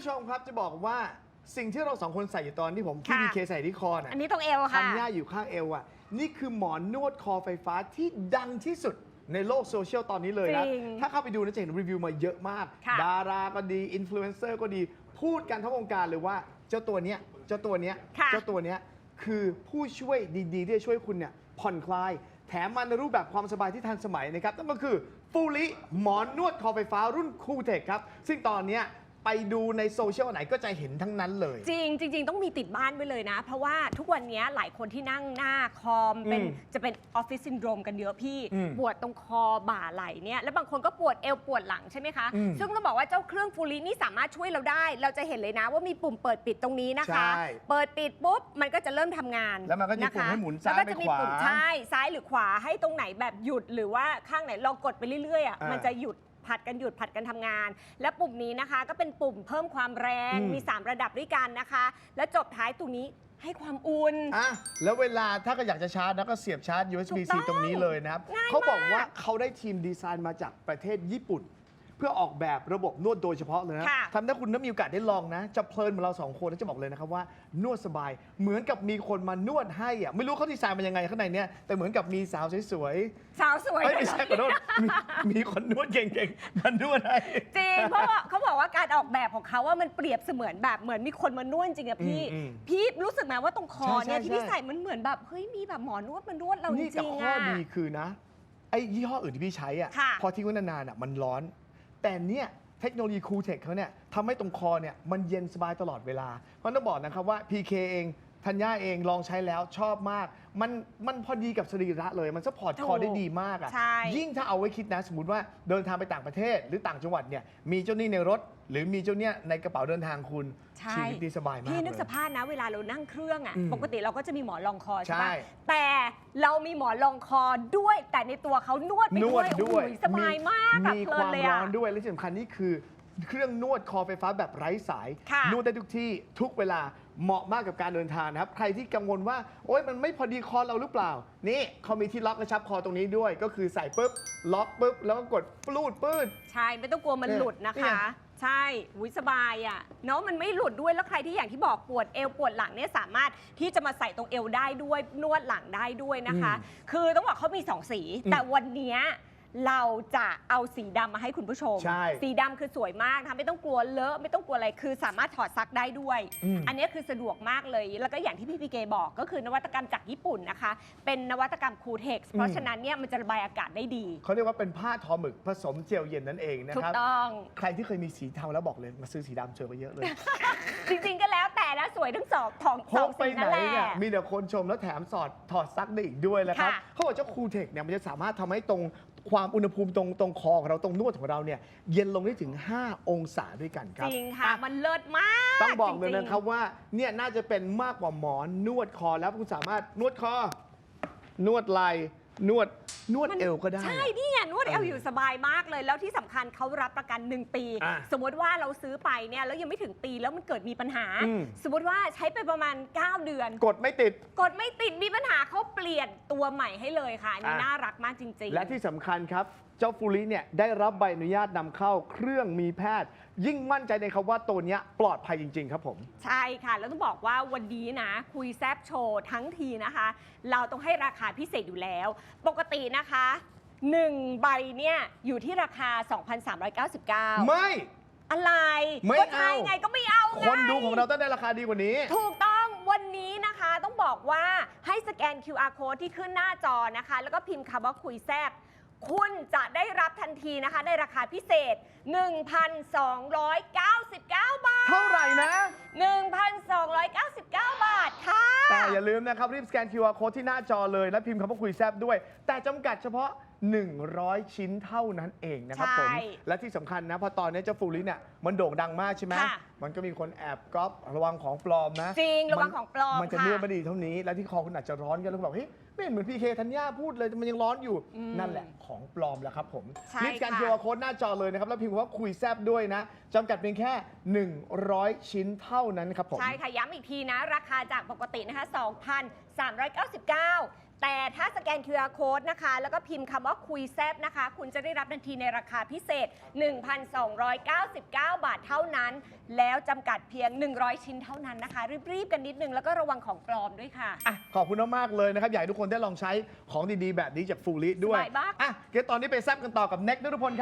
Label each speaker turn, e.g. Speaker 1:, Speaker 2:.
Speaker 1: ผู้ชมครับจะบอกว่าสิ่งที่เราสองคนใส่อยู่ตอนที่ผมที่
Speaker 2: ค่ะ
Speaker 1: มีเคใส่ที่คอน่ะ
Speaker 2: อันนี้ตรงเอว
Speaker 1: ทั
Speaker 2: ค่ะ
Speaker 1: นย่าอยู่ข้างเอวอะ นี่คือหมอนนวดคอไฟฟ้าที่ดังที่สุดในโลกโซเชียลตอนนี้เลยนะ
Speaker 2: จริง
Speaker 1: ถ้าเข้าไปดูนะจะเห็นรีวิวมาเยอะมาก
Speaker 2: ค่ะ
Speaker 1: ดาราก็ดี อินฟลูเอนเซอร์ก็ดี พูดกันทั้งวงการเลยว่า เจ้าตัวเนี้ย เจ้าตัวเนี้ย
Speaker 2: ค่ะ
Speaker 1: เจ้าตัวเนี้ยคือผู้ช่วยดีๆ ที่จะช่วยคุณเนี่ยผ่อนคลาย แถมมาในรูปแบบความสบายที่ทันสมัยนะครับนั่นก็คือฟูลิหมอนนวดคอไฟฟ้ารุ่นคูเทคครับ ซึ่งตอนเนี้ย ไปดูในโซเชียลไหนก็จะเห็นทั้งนั้นเลย
Speaker 2: จริงจริง ๆ ต้องมีติดบ้านไว้เลยนะ เพราะว่าทุกวันนี้หลายคนที่นั่งหน้าคอมเป็น
Speaker 1: อืม
Speaker 2: จะเป็นออฟฟิศซินโดรมกันเยอะพี่
Speaker 1: อืม
Speaker 2: ปวดตรงคอบ่าไหล่เนี่ยแล้วบางคนก็ปวดเอวปวดหลังใช่ไหมคะ
Speaker 1: อืม
Speaker 2: ซึ่งต้องบอกว่าเจ้าเครื่องฟูลินี่สามารถช่วยเราได้ เราจะเห็นเลยนะว่ามีปุ่มเปิดปิดตรงนี้นะคะ
Speaker 1: ใช่
Speaker 2: เปิดปิดปุ๊บมันก็จะเริ่มทำงาน
Speaker 1: แล้วมันก็จะมีปุ่ม
Speaker 2: ค
Speaker 1: ให้หมุนซ้าย
Speaker 2: แล้วก็จะมี
Speaker 1: ไปขวา
Speaker 2: ปุ่มใช่ซ้ายหรือขวาให้ตรงไหนแบบหยุดหรือว่าข้างไหนลองกดไปเรื่อยๆอะ
Speaker 1: อ่ามั
Speaker 2: มันจะหยุด ผัดกันหยุดผัดกันทำงาน และปุ่มนี้นะคะ ก็เป็นปุ่มเพิ่มความแรง
Speaker 1: อืม
Speaker 2: มี 3 ระดับด้วยกันนะคะ และจบท้ายตรงนี้ให้ความอุ่น
Speaker 1: อะแล้วเวลาถ้าก็อยากจะชาร์จนะก็เสียบชาร์จ
Speaker 2: ถู
Speaker 1: USB-C
Speaker 2: กต้อง
Speaker 1: ตรงนี้เลยนะครับ
Speaker 2: ง่าย
Speaker 1: เขาบอก
Speaker 2: มาก
Speaker 1: ว่าเขาได้ทีมดีไซน์มาจากประเทศญี่ปุ่น เพื่อออกแบบระบบนวดโดยเฉพาะเลยนะ
Speaker 2: ค่ะ
Speaker 1: ทำให้คุณน้ำมีโอกาสได้ลองนะ จะเพลินเหมือนเราสองคนนะจะบอกเลยนะครับว่านวดสบายเหมือนกับมีคนมานวดให้อะไม่รู้เขาดีไซน์มายังไงข้างในเนี่ยแต่เหมือนกับมีสาวสวย
Speaker 2: สาวสวย
Speaker 1: ๆเอ้ยไม่ใช่ขอโทษมีมีคนนวดเก่งๆมานวดให้
Speaker 2: จริงเพราะว่าเขาบอกว่าการออกแบบของเขาว่ามันเปรียบเสมือนแบบเหมือนมีคนมานวดจริงอะพี่
Speaker 1: อืมอืม
Speaker 2: พี่รู้สึกไหมว่าตรงคอ
Speaker 1: ใช่
Speaker 2: เนี่ย
Speaker 1: ใช่
Speaker 2: ที่พี่
Speaker 1: ใช่
Speaker 2: ใส่มันเหมือนแบบเฮ้ยมีแบบหมอนวดมานวดเราจ
Speaker 1: นี่แต่
Speaker 2: ริงๆ
Speaker 1: ข้อ
Speaker 2: อะ
Speaker 1: ดีคือนะ ไอ้ยี่ห้ออื่นที่พี่ใช้อะ
Speaker 2: ค่ะ
Speaker 1: พอทิ้งไว้นานๆอะมันร้อน แต่เนี่ยเทคโนโลยีคูเทคเขาเนี่ยทำให้ตรงคอเนี่ยมันเย็นสบายตลอดเวลาเพราะต้องบอกนะครับว่า PK เอง ธัญญาเองลองใช้แล้วชอบมาก มันมันพอดีกับสรีระเลย มันซัพพอร์ตคอได้ดีมากอะ
Speaker 2: ใช่
Speaker 1: ยิ่งถ้าเอาไว้คิดนะ สมมติว่าเดินทางไปต่างประเทศ หรือต่างจังหวัดเนี่ย มีเจ้าหนี้ในรถ หรือมีเจ้าเนี่ยในกระเป๋าเดินทางคุณ
Speaker 2: ใช่
Speaker 1: ชีวิตดีสบายมาก
Speaker 2: พี่นึก
Speaker 1: เลย
Speaker 2: สภาพนะเวลาเรานั่งเครื่องอะ
Speaker 1: อืม
Speaker 2: ปกติเราก็จะมีหมอนรองคอใช่
Speaker 1: ใช่
Speaker 2: ปะแต่เรามีหมอนรองคอด้วย แต่ในตัวเขานวดไป
Speaker 1: น
Speaker 2: ด้
Speaker 1: ว
Speaker 2: ว
Speaker 1: ด
Speaker 2: ย
Speaker 1: ด้วย
Speaker 2: โอ้โหสบายมากอะ
Speaker 1: มี
Speaker 2: เพลิ
Speaker 1: คนวาม
Speaker 2: เลย
Speaker 1: ร้
Speaker 2: อะ
Speaker 1: อนด้วยและที่สำคัญนี่คือ เครื่องนวดคอไฟฟ้าแบบไร้สาย
Speaker 2: ค่ะ
Speaker 1: นวดได้ทุกที่ทุกเวลาเหมาะมากกับการเดินทางนะครับ ใครที่กังวลว่า โอ๊ยมันไม่พอดีคอเราหรือเปล่า นี่เขามีที่ล็อกกระชับคอตรงนี้ด้วย ก็คือใส่ปุ๊บล็อกปุ๊บแล้วก็กดปลูดปื้ด
Speaker 2: ใช่ ไม่ต้องกลัวมัน
Speaker 1: เนี่ย
Speaker 2: หลุดนะ
Speaker 1: เนี่
Speaker 2: คะ
Speaker 1: ย
Speaker 2: ใช่หุยสบายอะเนาะมันไม่หลุดด้วยแล้วใครที่อย่างที่บอกปวดเอวปวดหลังเนี่ยสามารถที่จะมาใส่ตรงเอวได้ด้วยนวดหลังได้ด้วยนะคะ คือต้องบอกเขามีสองสี
Speaker 1: อืม
Speaker 2: แต่วันเนี้ย เราจะเอาสีดำมาให้คุณผู้ชม
Speaker 1: ใช่
Speaker 2: สีดำคือสวยมากนะคะไม่ต้องกลัวเลอะไม่ต้องกลัวอะไรคือสามารถถอดซักได้ด้วย
Speaker 1: อืม
Speaker 2: อันนี้คือสะดวกมากเลย แล้วก็อย่างที่พี่พีเกบอกก็คือนวัตกรรมจากญี่ปุ่นนะคะ เป็นนวัตกรรมคูเท็กซ์เพราะฉะนั้นเนี่ยมันจะระบายอากาศได้ดี
Speaker 1: เขาเรียกว่าเป็นผ้าทอหมึกผสมเจลเย็นนั่นเองนะ
Speaker 2: ถู
Speaker 1: ค
Speaker 2: ก
Speaker 1: รับ
Speaker 2: ต้อง
Speaker 1: ใครที่เคยมีสีเทาแล้วบอกเลยมาซื้อสีดำเจอไปเยอะเลย
Speaker 2: จริงๆก็แล้วแต่นะสวยทั้งสองทอง
Speaker 1: พ
Speaker 2: สอกง
Speaker 1: ไป
Speaker 2: สี
Speaker 1: ไหน
Speaker 2: นั่นแหละ
Speaker 1: เนี่ยมีแต่คนชมแล้วแถมสอดถอดซักได้อีกด้วยนะครับ
Speaker 2: ค่ะ
Speaker 1: เขาบอกเจ้าคูเทคเนี่ยมันจะสามารถทำให้ตรง ความอุณหภูมิตรงตรงคอของเราตรงนวดของเราเนี่ยเย็นลงได้ถึง 5 องศาด้วยกันค
Speaker 2: จ
Speaker 1: รับ
Speaker 2: ริงค่ะ
Speaker 1: อ่
Speaker 2: มันเลิศมาก
Speaker 1: ต้องบอกเลย
Speaker 2: จงๆ
Speaker 1: นะครับว่าเนี่ยน่าจะเป็นมากกว่าหมอนนวดคอแล้วคุณสามารถนวดคอ นวดไหล่นวด นวด
Speaker 2: มัน
Speaker 1: เอวก็ได้
Speaker 2: ใช่นี่ไงนวดเอว
Speaker 1: เออ
Speaker 2: อ
Speaker 1: อยู่
Speaker 2: สบายมากเลย แล้วที่สำคัญเขารับประกัน 1 ปี
Speaker 1: อะ
Speaker 2: สมมติว่าเราซื้อไปเนี่ยแล้วยังไม่ถึงปีแล้วมันเกิดมีปัญหา
Speaker 1: อืม
Speaker 2: สมมติว่าใช้ไปประมาณ 9 เดือน
Speaker 1: กดไม่ติด
Speaker 2: กดไม่ติดมีปัญหาเขาเปลี่ยนตัวใหม่ให้เลยค่ะอันนี่
Speaker 1: อะ
Speaker 2: น่ารักมากจริง ๆ
Speaker 1: และที่สำคัญครับ เจ้าฟูริเนี่ยได้รับใบอนุญาตนำเข้าเครื่องมีแพทย์ ยิ่งมั่นใจในคำว่าตัวเนี้ยปลอดภัยจริง ๆ ครับผม
Speaker 2: ใช่ค่ะ แล้วต้องบอกว่าวันนี้นะ คุยแซบโชว์ทั้งทีนะคะ เราต้องให้ราคาพิเศษอยู่แล้ว ปกตินะคะ1ใบเนี่ยอยู่ที่ราคา 2,399
Speaker 1: ไม่
Speaker 2: อะไร
Speaker 1: ไม่
Speaker 2: ก็ใช่
Speaker 1: เอา
Speaker 2: ไงก็ไม่เอาไง
Speaker 1: คนดูของเราต้องได้ราคาดีกว่านี้
Speaker 2: ถูกต้องวันนี้นะคะต้องบอกว่าให้สแกน QR code ที่ขึ้นหน้าจอนะคะ แล้วก็พิมพ์คำว่าคุยแซบคุณจะได้รับทันทีนะคะ ในราคาพิเศษ 1,299 บาท
Speaker 1: เท่าไหร่นะ
Speaker 2: 1,299 บาท ค่ะ
Speaker 1: แต่อย่าลืมนะครับ รีบสแกน QR code ที่หน้าจอเลย และพิมพ์คำว่าคุยแซบด้วย แต่จำกัดเฉพาะ 100 ชิ้นเท่านั้นเองนะครับผม
Speaker 2: ใช่
Speaker 1: และที่สำคัญนะเพอตอนนี้เจ้าฟูริเนี่ยมันโด่งดังมากใช่ไหม
Speaker 2: ค่ะ
Speaker 1: มันก็มีคนแอบก๊อประวังของปลอมนะ
Speaker 2: จริงระวังของปลอม
Speaker 1: มันจะ
Speaker 2: ค่ะ
Speaker 1: เลื่อนไม่ดีเท่านี้ แล้วที่คอคุณอาจจะร้อนกันแล้วก็แบบเฮ้ยไม่เห็นเหมือนพีเคธัญญาพูดเลยแต่มันยังร้อนอยู่
Speaker 2: อืม
Speaker 1: นั่นแหละของปลอมแล้วครับผม
Speaker 2: ใช่
Speaker 1: รีบสแกน
Speaker 2: ค่ะ
Speaker 1: QR code หน้าจอเลยนะครับ แล้วพิมพ์คำว่าคุยแซบด้วยนะจำกัดเพียงแค่ 100 ชิ้นเท่านั้นครับผม
Speaker 2: ใช่ค่ะ ย้ำอีกทีนะ ราคาจากปกตินะคะ 2,399แต่ถ้าสแกน QR Code นะคะ แล้วก็พิมพ์คำว่าคุยแซบนะคะ คุณจะได้รับทันทีในราคาพิเศษ 1,299 บาทเท่านั้น แล้วจำกัดเพียง 100 ชิ้นเท่านั้นนะคะ รีบๆกันนิดนึง แล้วก็ระวังของปลอมด้วยค่ะ
Speaker 1: อะ ขอบคุณมากๆเลยนะครับ อยากให้ทุกคนได้ลองใช้ของดีๆ แบบนี้จากฟูลิด้วย
Speaker 2: สบายมาก
Speaker 1: อะเดี๋ยวตอนนี้ไปแซบกันต่อกับเน็กนรุพลครับ